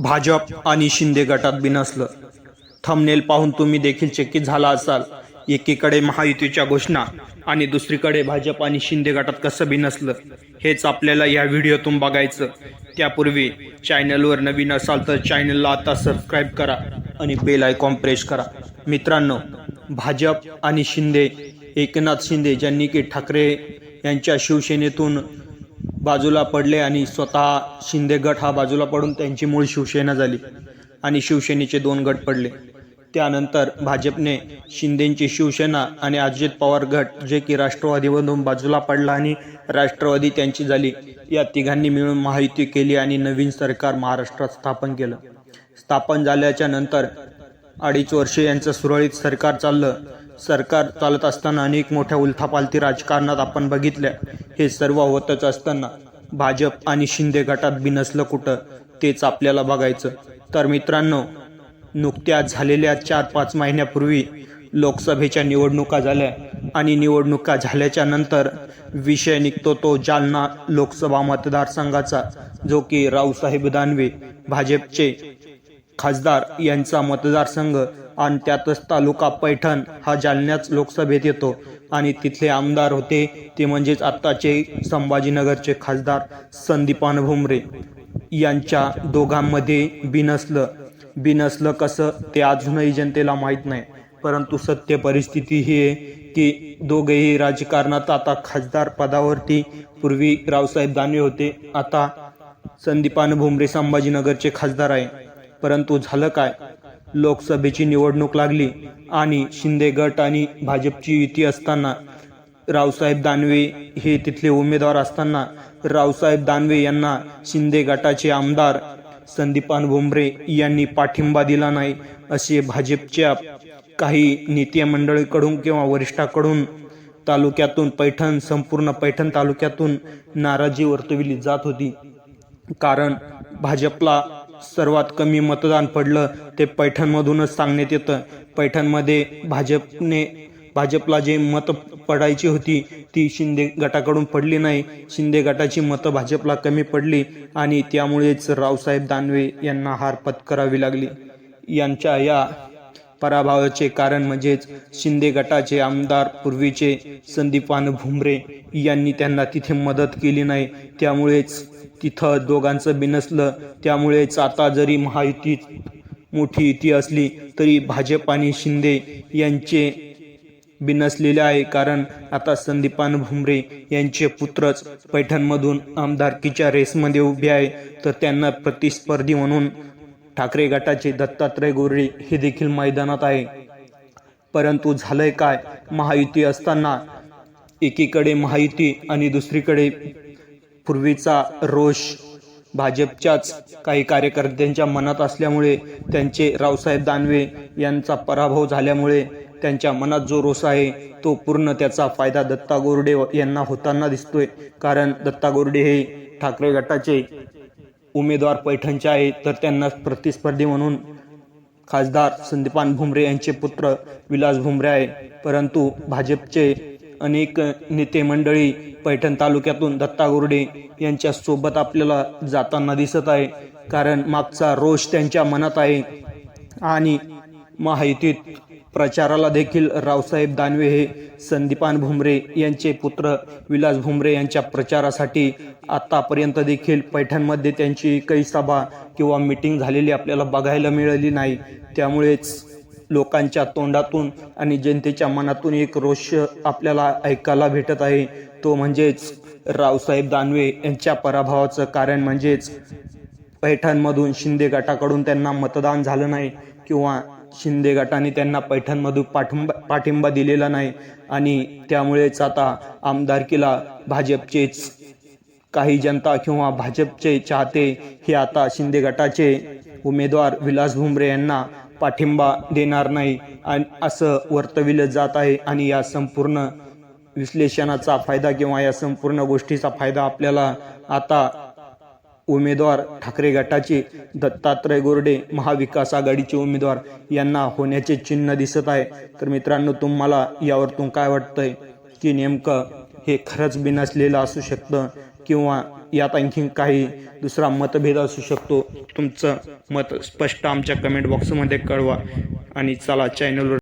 भाजप आणि शिंदे गटात बिनसलं थंबनेल पाहून तुम्ही देखील चकित झाला असाल. एकीकडे महायुतीच्या घोषणा आणि दुसरीकडे भाजप आणि शिंदे गटात कसं बिनसलं हेच आपल्याला या व्हिडिओतून बघायचं. त्यापूर्वी चॅनलवर नवीन असाल तर चॅनलला आता सबस्क्राईब करा आणि बेल आयकॉन प्रेस करा. मित्रांनो भाजप आणि शिंदे एकनाथ शिंदे ज्यांनी की ठाकरे यांच्या शिवसेनेतून बाजूला पडले आणि स्वतः शिंदे गट हा बाजूला पडून त्यांची मूळ शिवसेना झाली आणि शिवसेनेचे दोन गट पडले. त्यानंतर भाजपने शिंदेंची शिवसेना आणि अजित पवार गट जे की राष्ट्रवादीमधून बाजूला पडला आणि राष्ट्रवादी त्यांची झाली या तिघांनी मिळून महायुती केली आणि नवीन सरकार महाराष्ट्रात स्थापन केलं. स्थापन झाल्याच्यानंतर अडीच वर्षे यांचं सुरळीत सरकार चाललं. सरकार चालत असताना अनेक मोठ्या उलथापालथी राजकारणात आपण बघितल्या. हे सर्व होतच असताना भाजप आणि शिंदे गटात बिनसलं कुठं तेच आपल्याला बघायचं. तर मित्रांनो नुकत्याच झालेल्या चार पाच महिन्यापूर्वी लोकसभेच्या निवडणुका झाल्या आणि निवडणुका झाल्याच्यानंतर विषय निघतो तो जालना लोकसभा मतदारसंघाचा जो की रावसाहेब दानवे भाजपचे खासदार यांचा मतदारसंघ आणि त्यातच तालुका पैठण हा जालन्याच लोकसभेत येतो. आणि तिथले आमदार होते ते म्हणजेच आत्ताचे संभाजीनगरचे खासदार संदीपान भुमरे. यांच्या दोघांमध्ये बिनसलं. बिनसलं कसं ते अजूनही जनतेला माहीत नाही. परंतु सत्य परिस्थिती ही आहे की दोघेही राजकारणात आता खासदार पदावरती. पूर्वी रावसाहेब दानवे होते आता संदीपान भुमरे संभाजीनगरचे खासदार आहे. परंतु झालं काय? लोकसभेची निवडणूक लागली आणि शिंदे गट आणि भाजपची युती असताना रावसाहेब दानवे हे तिथले उमेदवार असताना रावसाहेब दानवे यांना शिंदे गटाचे आमदार संदीपान भुमरे यांनी पाठिंबा दिला नाही असे भाजपच्या काही नेते मंडळीकडून किंवा वरिष्ठाकडून तालुक्यातून पैठण संपूर्ण पैठण तालुक्यातून नाराजी वर्तविली जात होती. कारण भाजपला सर्वात कमी मतदान पडलं ते पैठणमधूनच सांगण्यात येतं. पैठणमध्ये भाजपने भाजपला जे मतं पडायची होती ती शिंदे गटाकडून पडली नाही. शिंदे गटाची मतं भाजपला कमी पडली आणि त्यामुळेच रावसाहेब दानवे यांना हार पत्करावी लागली. यांच्या या पराभवाचे कारण म्हणजेच शिंदे गटाचे आमदार पूर्वीचे संदीपान भुमरे यांनी त्यांना तिथे मदत केली नाही. त्यामुळेच तिथं दोघांचं बिनसलं त्यामुळेच आता जरी महायुती मोठी युती असली तरी भाजप आणि शिंदे यांचे बिनसलेले आहे. कारण आता संदीपान भुमरे यांचे पुत्रच पैठणमधून आमदारकीच्या रेसमध्ये उभे आहे. तर त्यांना प्रतिस्पर्धी म्हणून ठाकरे गटाचे दत्तात्रय गोरे हे देखील मैदानात आहे. परंतु झालंय काय? महायुती असताना एकीकडे महायुती आणि दुसरीकडे पूर्वीचा रोष भाजपच्याच काही कार्यकर्त्यांच्या मनात असल्यामुळे त्यांचे रावसाहेब दानवे यांचा पराभव झाल्यामुळे त्यांच्या मनात जो रोष आहे तो पूर्ण त्याचा फायदा दत्ता गोरडे यांना होताना दिसतोय. कारण दत्ता गोरडे हे ठाकरे गटाचे उमेदवार पैठणचे आहेत तर त्यांना प्रतिस्पर्धी म्हणून खासदार संदीपान भुमरे यांचे पुत्र विलास भुमरे आहे. परंतु भाजपचे अनेक नेते मंडळी पैठण तालुक्यातून दत्ता गोरडे यांच्यासोबत आपल्याला जाताना दिसत आहे. कारण मागचा रोष त्यांच्या मनात आहे. आणि महायुतीत प्रचाराला देखील रावसाहेब दानवे हे संदीपान भुमरे यांचे पुत्र विलास भुमरे यांच्या प्रचारासाठी आतापर्यंत देखील पैठणमध्ये त्यांची काही सभा किंवा मीटिंग झालेली आपल्याला बघायला मिळाली नाही. त्यामुळेच लोकांच्या तोंडातून आणि जनतेच्या मनातून एक रोष आपल्याला ऐकायला भेटत आहे. तो म्हणजेच रावसाहेब दानवे यांच्या पराभवाचं कारण म्हणजेच पैठणमधून शिंदे गटाकडून त्यांना मतदान झालं नाही किंवा शिंदे गटाने त्यांना पैठणमधून पाठिंबा पाठिंबा दिलेला नाही. आणि त्यामुळेच आता आमदारकीला भाजपचेच काही जनता किंवा भाजपचे चाहते हे आता शिंदे गटाचे उमेदवार विलास भुमरे यांना पाठिंबा देणार नाही. आणि असं वर्तविलं जात आहे. आणि या संपूर्ण विश्लेषणाचा फायदा किंवा या संपूर्ण गोष्टीचा फायदा आपल्याला आता उमेदवार ठाकरे गटाचे दत्तात्रय गोरडे महाविकास आघाडीचे उमेदवार यांना होण्याचे चिन्ह दिसत आहे. तर मित्रांनो तुम्हाला यावरतून काय वाटतंय? की नेमकं हे खरंच बिनसलेलं असू शकतं किंवा यात आणखी काही दुसरा मतभेद असू शकतो? तुमचं मत स्पष्ट आमच्या कमेंट बॉक्समध्ये कळवा आणि चला चॅनलवर